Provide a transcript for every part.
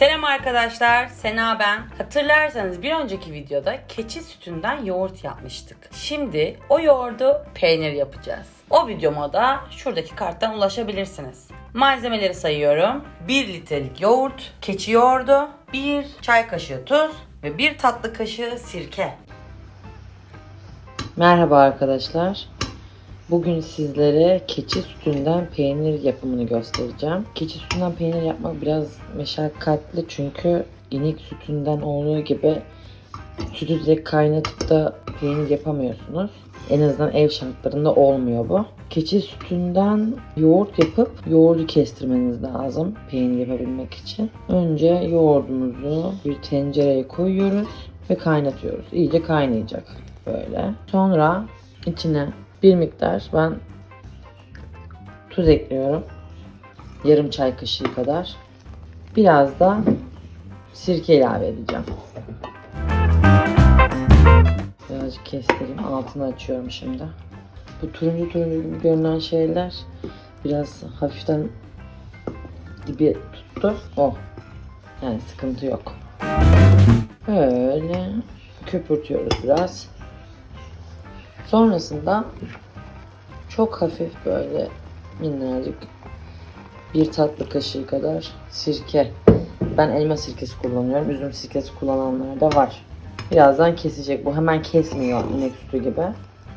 Selam arkadaşlar, Sena ben. Hatırlarsanız bir önceki videoda keçi sütünden yoğurt yapmıştık. Şimdi o yoğurdu peynir yapacağız. O videoma da şuradaki karttan ulaşabilirsiniz. Malzemeleri sayıyorum. 1 litrelik yoğurt, keçi yoğurdu, 1 çay kaşığı tuz ve 1 tatlı kaşığı sirke. Merhaba arkadaşlar. Bugün sizlere keçi sütünden peynir yapımını göstereceğim. Keçi sütünden peynir yapmak biraz meşakkatli çünkü inek sütünden olduğu gibi sütü direkt kaynatıp da peynir yapamıyorsunuz. En azından ev şartlarında olmuyor bu. Keçi sütünden yoğurt yapıp yoğurdu kestirmeniz lazım peynir yapabilmek için. Önce yoğurdumuzu bir tencereye koyuyoruz ve kaynatıyoruz. İyice kaynayacak böyle. Sonra içine bir miktar ben tuz ekliyorum. Yarım çay kaşığı kadar. Biraz da sirke ilave edeceğim. Birazcık kestireyim. Altını açıyorum şimdi. Bu turuncu turuncu gibi görünen şeyler biraz hafiften dibi tuttu. Oh. Yani sıkıntı yok. Böyle köpürtüyoruz biraz. Sonrasında çok hafif böyle minnacık bir tatlı kaşığı kadar sirke. Ben elma sirkesi kullanıyorum. Üzüm sirkesi kullananlar da var. Birazdan kesecek. Bu hemen kesmiyor inek sütü gibi.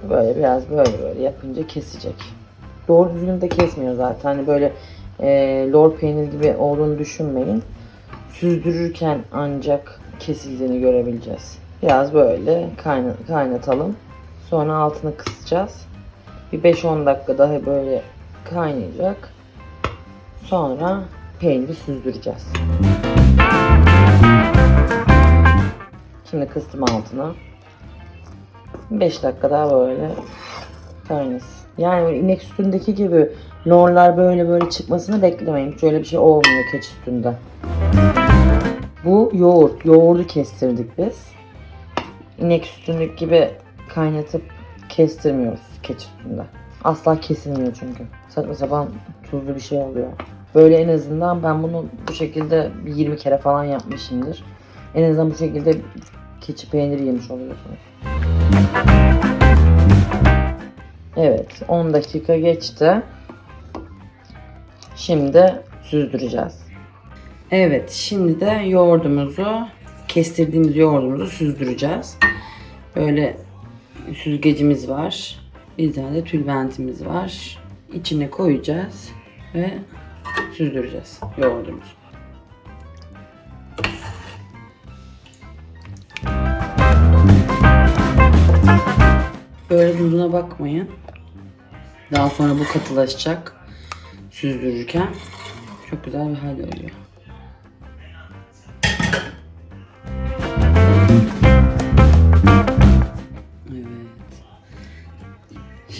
Böyle biraz böyle böyle yapınca kesecek. Doğru düzgün de kesmiyor zaten. Hani böyle e, lor peynir gibi olduğunu düşünmeyin. Süzdürürken ancak kesildiğini görebileceğiz. Biraz böyle kayna- kaynatalım. Sonra altını kısacağız. Bir 5-10 dakika daha böyle kaynayacak. Sonra peyniri süzdüreceğiz. Şimdi kıstım altına. 5 dakika daha böyle kaynasın. Yani inek sütündeki gibi lorlar böyle böyle çıkmasını beklemeyin. Hiç bir şey olmuyor keçi sütünde. Bu yoğurt. Yoğurdu kestirdik biz. İnek sütündeki gibi kaynatıp kestirmiyoruz keçi sütünde. Asla kesilmiyor çünkü. Saçma sapan tuzlu bir şey oluyor. Böyle en azından ben bunu bu şekilde bir 20 kere falan yapmışımdır. En azından bu şekilde keçi peyniri yemiş oluyorsunuz. Evet 10 dakika geçti. Şimdi süzdüreceğiz. Evet şimdi de yoğurdumuzu kestirdiğimiz yoğurdumuzu süzdüreceğiz. Böyle süzgecimiz var. Bir tane de tülbentimiz var. İçine koyacağız ve süzdüreceğiz yoğurdumuzu. Böyle tuzuna bakmayın. Daha sonra bu katılaşacak süzdürürken. Çok güzel bir hal oluyor.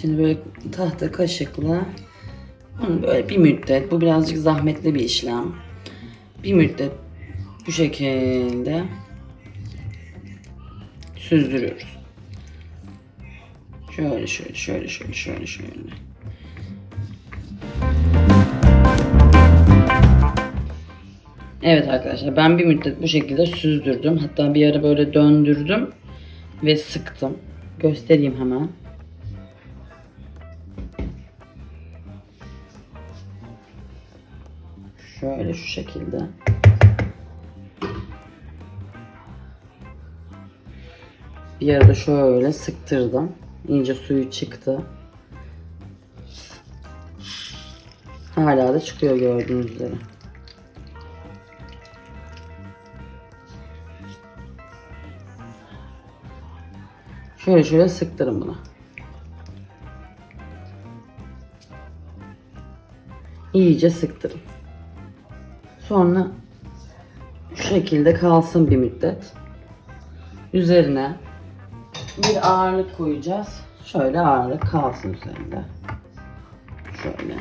Şimdi böyle tahta kaşıkla bunu böyle bir müddet, bu birazcık zahmetli bir işlem. Bir müddet bu şekilde süzdürüyoruz. Şöyle şöyle şöyle şöyle şöyle şöyle. Evet arkadaşlar ben bir müddet bu şekilde süzdürdüm. Hatta bir ara böyle döndürdüm ve sıktım. Göstereyim hemen. Şöyle şu şekilde. Bir arada şöyle sıktırdım. İyice suyu çıktı. Hala da çıkıyor gördüğünüz üzere. Şöyle şöyle sıktırın bunu. İyice sıktırın. Sonra şu şekilde kalsın bir müddet. Üzerine bir ağırlık koyacağız. Şöyle ağırlık kalsın üzerinde. Şöyle.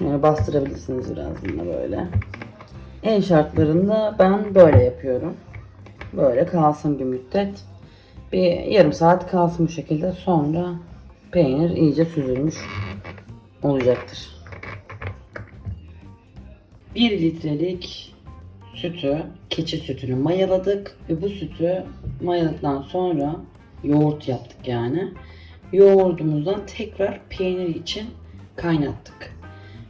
Yani bastırabilirsiniz biraz bununla böyle. En şartlarında ben böyle yapıyorum. Böyle kalsın bir müddet. Bir yarım saat kalsın bu şekilde. Sonra peynir iyice süzülmüş olacaktır. 1 litrelik sütü, keçi sütünü mayaladık ve bu sütü mayaladıktan sonra yoğurt yaptık yani. Yoğurdumuzdan tekrar peynir için kaynattık.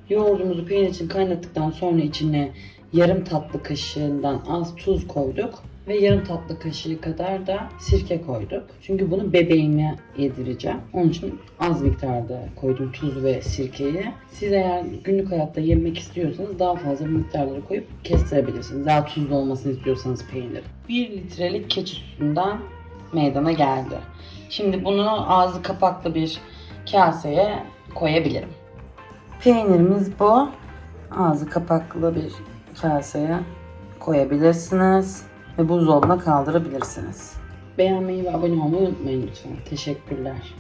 Yoğurdumuzu peynir için kaynattıktan sonra içine yarım tatlı kaşığından az tuz koyduk ve yarım tatlı kaşığı kadar da sirke koyduk. Çünkü bunu bebeğime yedireceğim. Onun için az miktarda koydum tuz ve sirkeyi. Siz eğer günlük hayatta yemek istiyorsanız daha fazla miktarları koyup kestirebilirsiniz. Daha tuzlu olmasını istiyorsanız peynir. 1 litrelik keçi sütünden meydana geldi. Şimdi bunu ağzı kapaklı bir kaseye koyabilirim. Peynirimiz bu. Ağzı kapaklı bir kaseye koyabilirsiniz ve buzdolabına kaldırabilirsiniz. Beğenmeyi ve abone olmayı unutmayın lütfen. Teşekkürler.